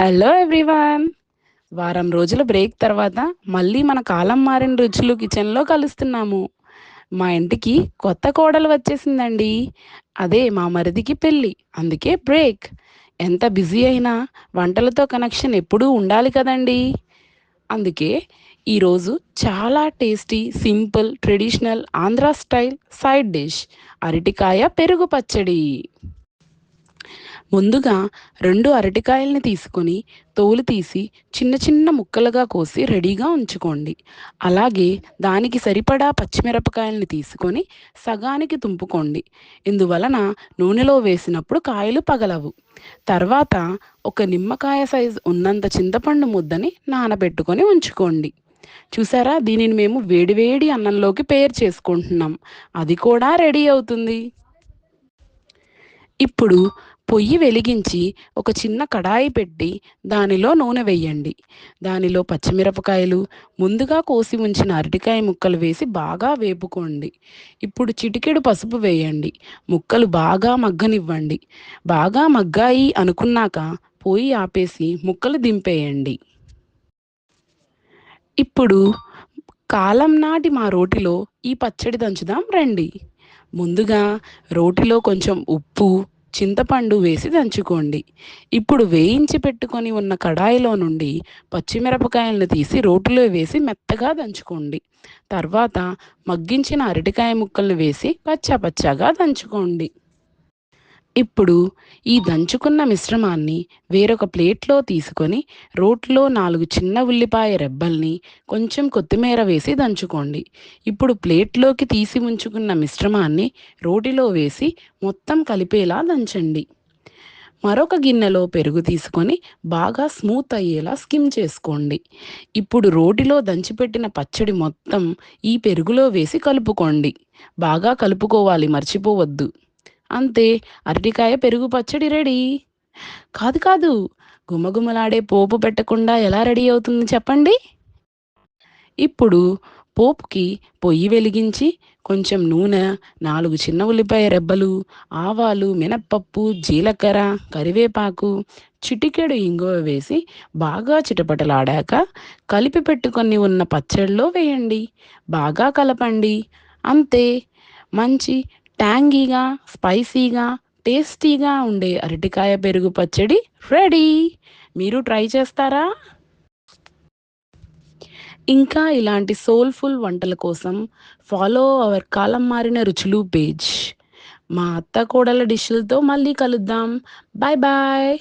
Hello everyone వారం రోజుల break తర్వాత మళ్ళీ మన కాలం మారిన రుచులు కిచెన్లో కలుస్తున్నాము. మా ఇంటికి కొత్త కోడలు వచ్చేసిందండి. అదే మా మరిదికి పెళ్ళి అందుకే బ్రేక్. ఎంత బిజీ అయినా వంటలతో కనెక్షన్ ఎప్పుడూ ఉండాలి కదండి. అందుకే ఈరోజు చాలా tasty simple traditional Andhra style side dish అరటికాయ పెరుగు పచ్చడి. ముందుగా రెండు అరటికాయల్ని తీసుకొని తోలు తీసి చిన్న చిన్న ముక్కలుగా కోసి రెడీగా ఉంచుకోండి. అలాగే దానికి సరిపడా పచ్చిమిరపకాయల్ని తీసుకొని సగానికి తుంపుకోండి. ఇందువలన నూనెలో వేసినప్పుడు కాయలు పగలవు. తర్వాత ఒక నిమ్మకాయ సైజు ఉన్నంత చింతపండు ముద్దని నానబెట్టుకొని ఉంచుకోండి. చూసారా? దీనిని మేము వేడివేడి అన్నంలోకి పేర్ చేసుకుంటున్నాం. అది కూడా రెడీ అవుతుంది. ఇప్పుడు పొయ్యి వెలిగించి ఒక చిన్న కడాయి పెట్టి దానిలో నూనె వేయండి. దానిలో పచ్చిమిరపకాయలు ముందుగా కోసి ఉంచిన అరటికాయ ముక్కలు వేసి బాగా వేపుకోండి. ఇప్పుడు చిటికెడు పసుపు వేయండి. ముక్కలు బాగా మగ్గనివ్వండి. బాగా మగ్గాయి అనుకున్నాక పొయ్యి ఆపేసి ముక్కలు దింపేయండి. ఇప్పుడు కాలం నాటి మా రోటిలో ఈ పచ్చడి దంచుదాం రండి. ముందుగా రోటిలో కొంచెం ఉప్పు చింతపండు వేసి దంచుకోండి. ఇప్పుడు వేయించి పెట్టుకొని ఉన్న కడాయిలో నుండి పచ్చిమిరపకాయలను తీసి రోటిలో వేసి మెత్తగా దంచుకోండి. తర్వాత మగ్గించిన అరటికాయ ముక్కలను వేసి పచ్చా పచ్చాగా దంచుకోండి. ఇప్పుడు ఈ దంచుకున్న మిశ్రమాన్ని వేరొక ప్లేట్లో తీసుకొని రోట్లో నాలుగు చిన్న ఉల్లిపాయ రెబ్బల్ని కొంచెం కొత్తిమీర వేసి దంచుకోండి. ఇప్పుడు ప్లేట్లోకి తీసి ఉంచుకున్న మిశ్రమాన్ని రోటిలో వేసి మొత్తం కలిపేలా దంచండి. మరొక గిన్నెలో పెరుగు తీసుకొని బాగా స్మూత్ అయ్యేలా స్కిమ్ చేసుకోండి. ఇప్పుడు రోటిలో దంచిపెట్టిన పచ్చడి మొత్తం ఈ పెరుగులో వేసి కలుపుకోండి. బాగా కలుపుకోవాలి మర్చిపోవద్దు. అంతే అరటికాయ పెరుగు పచ్చడి రెడీ. కాదు కాదు గుమగుమలాడే పోపు పెట్టకుండా ఎలా రెడీ అవుతుంది చెప్పండి? ఇప్పుడు పోపుకి పొయ్యి వెలిగించి కొంచెం నూనె నాలుగు చిన్న ఉల్లిపాయ రెబ్బలు ఆవాలు మినప్పప్పు జీలకర్ర కరివేపాకు చిటికెడు ఇంగువ వేసి బాగా చిటపటలాడాక కలిపి పెట్టుకొని ఉన్న పచ్చడిలో వేయండి. బాగా కలపండి. అంతే మంచి ట్యాంగీగా స్పైసీగా టేస్టీగా ఉండే అరటికాయ పెరుగు పచ్చడి రెడీ. మీరు ట్రై చేస్తారా? ఇంకా ఇలాంటి సోల్ఫుల్ వంటల కోసం ఫాలో అవర్ కాలం మారిన రుచులు పేజ్ మా అత్త కోడల డిష్లతో మళ్ళీ కలుద్దాం. Bye bye